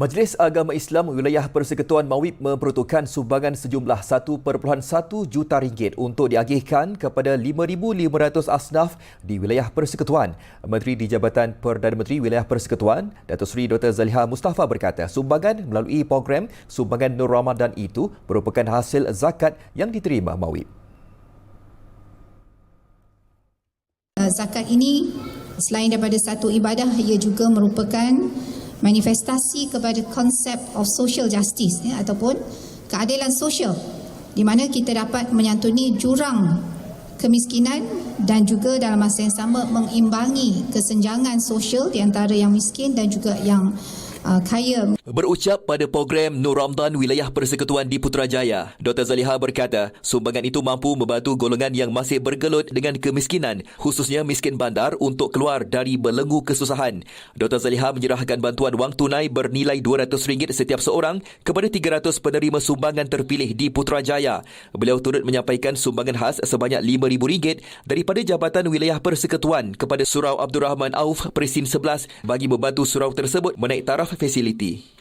Majlis Agama Islam Wilayah Persekutuan Mawib memperuntukkan sumbangan sejumlah 1.1 juta ringgit untuk diagihkan kepada 5,500 asnaf di wilayah persekutuan. Menteri di Jabatan Perdana Menteri Wilayah Persekutuan, Datuk Seri Dr. Zaliha Mustafa berkata, sumbangan melalui program Sumbangan Nur Ramadan itu merupakan hasil zakat yang diterima Mawib. Zakat ini selain daripada satu ibadah ia juga merupakan manifestasi kepada konsep of social justice ya, ataupun keadilan sosial di mana kita dapat menyantuni jurang kemiskinan dan juga dalam masa yang sama mengimbangi kesenjangan sosial di antara yang miskin dan juga yang uh, kaya. Berucap pada program Nur Ramadan Wilayah Persekutuan di Putrajaya, Dr. Zaliha berkata sumbangan itu mampu membantu golongan yang masih bergelut dengan kemiskinan, khususnya miskin bandar untuk keluar dari belenggu kesusahan. Dr. Zaliha menyerahkan bantuan wang tunai bernilai RM200 setiap seorang kepada 300 penerima sumbangan terpilih di Putrajaya. Beliau turut menyampaikan sumbangan khas sebanyak RM5,000 daripada Jabatan Wilayah Persekutuan kepada Surau Abdul Rahman Auf Presin 11 bagi membantu surau tersebut menaik taraf fasiliti.